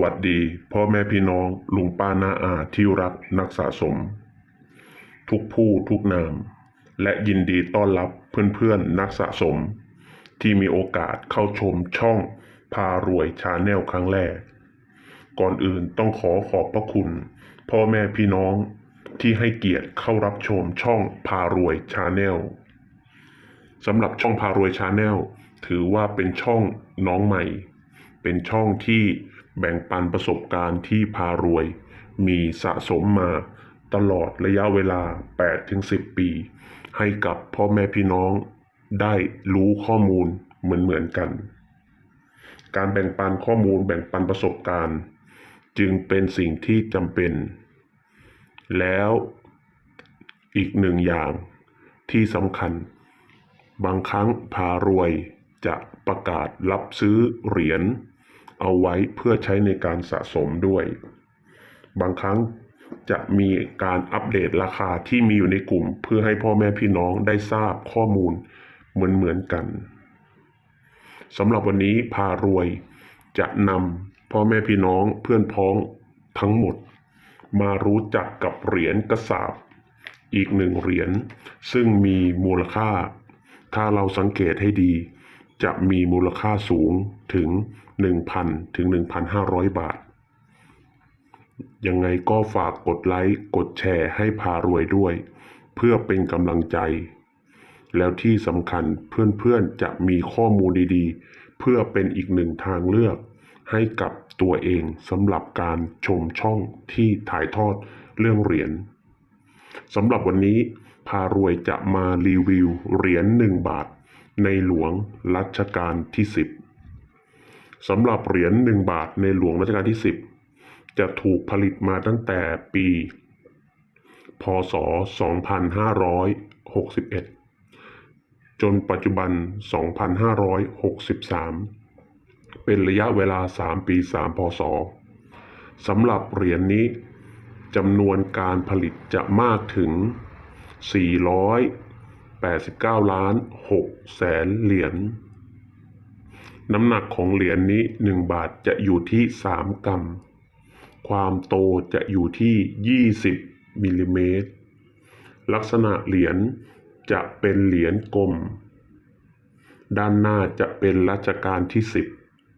วัสดีพ่อแม่พี่น้องลุงป้าน้าอาที่รักนักสะสม ทุกผู้ทุกนาม และยินดีต้อนรับเพื่อนๆนักสะสม ที่มีโอกาสเข้าชมช่องพารวยชาแนลครั้งแรก ก่อนอื่นต้องขอขอบพระคุณ พ่อแม่พี่น้องที่ให้เกียรติเข้ารับชมช่องพารวยชาแนลสำหรับช่องพารวยชาแนลถือว่าเป็นช่องน้องใหม่ เป็นช่องที่ แบ่งปันประสบการณ์ที่พารวย มีสะสมมาตลอดระยะเวลา 8-10 ปี ให้กับพ่อแม่พี่น้องได้รู้ข้อมูลเหมือนๆกัน การแบ่งปันข้อมูลแบ่งปันประสบการณ์ จึงเป็นสิ่งที่จำเป็น แล้วอีกหนึ่งอย่างที่สำคัญ บางครั้งพารวยจะประกาศรับซื้อเหรียญ เอาไว้เพื่อใช้ในการสะสมด้วย บางครั้งจะมีการอัปเดตราคาที่มีอยู่ในกลุ่ม เพื่อให้พ่อแม่พี่น้องได้ทราบข้อมูลเหมือนเหมือนกันสำหรับวันนี้พารวยจะนำพ่อแม่พี่น้องเพื่อนพ้องทั้งหมด มารู้จักกับเหรียญกระสาบอีกหนึ่งเหรียญซึ่งมีมูลค่า ถ้าเราสังเกตให้ดี จะมีมูลค่าสูงถึง 1,000 ถึง 1,500 บาท ยังไงก็ฝากกดไลค์ กดแชร์ให้พารวยด้วย เพื่อเป็นกำลังใจ แล้วที่สำคัญเพื่อนๆจะมีข้อมูลดีๆ เพื่อเป็นอีกหนึ่งทางเลือก ให้กับตัวเองสำหรับการชมช่องที่ถ่ายทอดเรื่องเหรียญสำหรับวันนี้พารวยจะมารีวิวเหรียญหนึ่งบาท ในหลวงรัชกาลที่ 10สำหรับเหรียญหนึ่งบาทในหลวงรัชกาลที่ 10 จะถูกผลิตมาตั้งแต่ปี พศ 2561 จนปัจจุบัน 2563 เป็นระยะเวลา 3 ปี 3 พศสำหรับเหรียญนี้จำนวนการผลิตจะมากถึง 400 89 ล้าน6แสนเหรียญ น้ำหนักของเหรียญนี้ 1 บาทจะอยู่ที่ 3 กรัม ความโตจะอยู่ที่ 20มิลลิเมตร ลักษณะเหรียญจะเป็นเหรียญกลม ด้านหน้าจะเป็นรัชกาลที่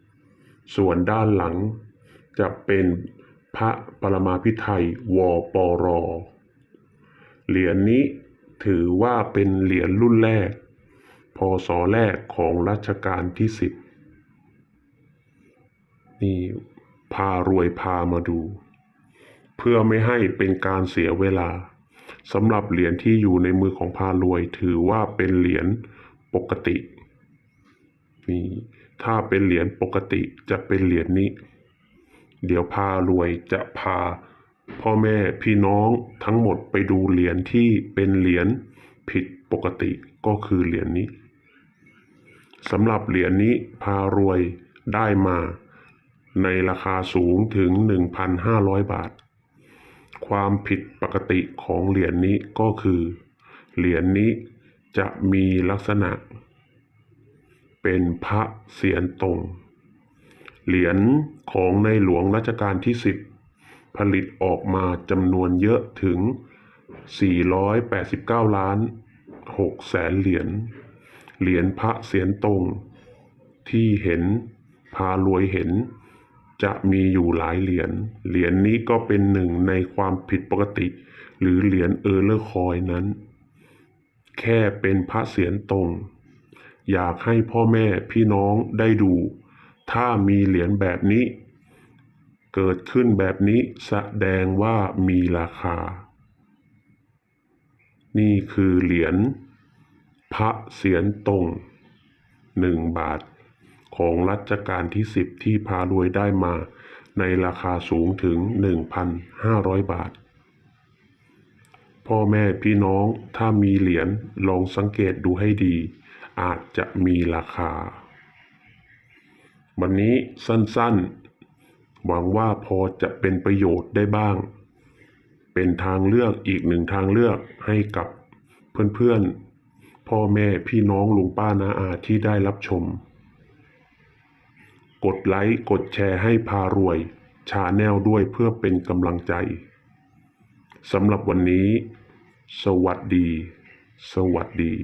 10 ส่วนด้านหลังจะเป็นพระปรมาภิไธยวปร เหรียญนี้ ถือว่าเป็นเหรียญรุ่นแรก พศแรกของรัชกาลที่10นี่พารวยพามาดู เพื่อไม่ให้เป็นการเสียเวลาสำหรับเหรียญที่อยู่ในมือของพารวย ถือว่าเป็นเหรียญปกตินี่ถ้าเป็นเหรียญปกติจะเป็นเหรียญนี้ เดี๋ยวพารวยจะพา พ่อแม่พี่น้องทั้งหมดไปดูเหรียญที่เป็นเหรียญผิดปกติก็คือเหรียญนี้สำหรับเหรียญนี้พารวยได้มาในราคาสูงถึง 1,500 บาท ความผิดปกติของเหรียญนี้ก็คือ เหรียญนี้จะมีลักษณะ เป็นพระเสียรตรง เหรียญของในหลวงรัชกาลที่ 10 ผลิตออกมาจำนวนเยอะถึง 489 ล้าน6แสนเหรียญ เหรียญพระเสียรตรง ที่เห็นพารวยเห็น จะมีอยู่หลายเหรียญ เหรียญนี้ก็เป็นหนึ่งในความผิดปกติ หรือเหรียญเออร์เลอร์คอยนั้น แค่เป็นพระเสียรตรง อยากให้พ่อแม่พี่น้องได้ดู ถ้ามีเหรียญแบบนี้ เกิดขึ้นแบบนี้แสดงว่ามีราคา นี่คือเหรียญพระเสียรตรงหนึ่งบาท ของรัชกาลที่10ที่พารวยได้มาในราคาสูงถึง 1,500 บาท พ่อแม่พี่น้องถ้ามีเหรียญลองสังเกตดูให้ดี อาจจะมีราคา วันนี้สั้นๆ หวังว่าพอจะเป็นประโยชน์ได้บ้าง เป็นทางเลือกอีกหนึ่งทางเลือกให้กับเพื่อนๆ พ่อแม่พี่น้องลุงป้านาอาที่ได้รับชม กดไลค์กดแชร์ให้พารวยชาแนลด้วยเพื่อเป็นกำลังใจสำหรับวันนี้ สวัสดี สวัสดี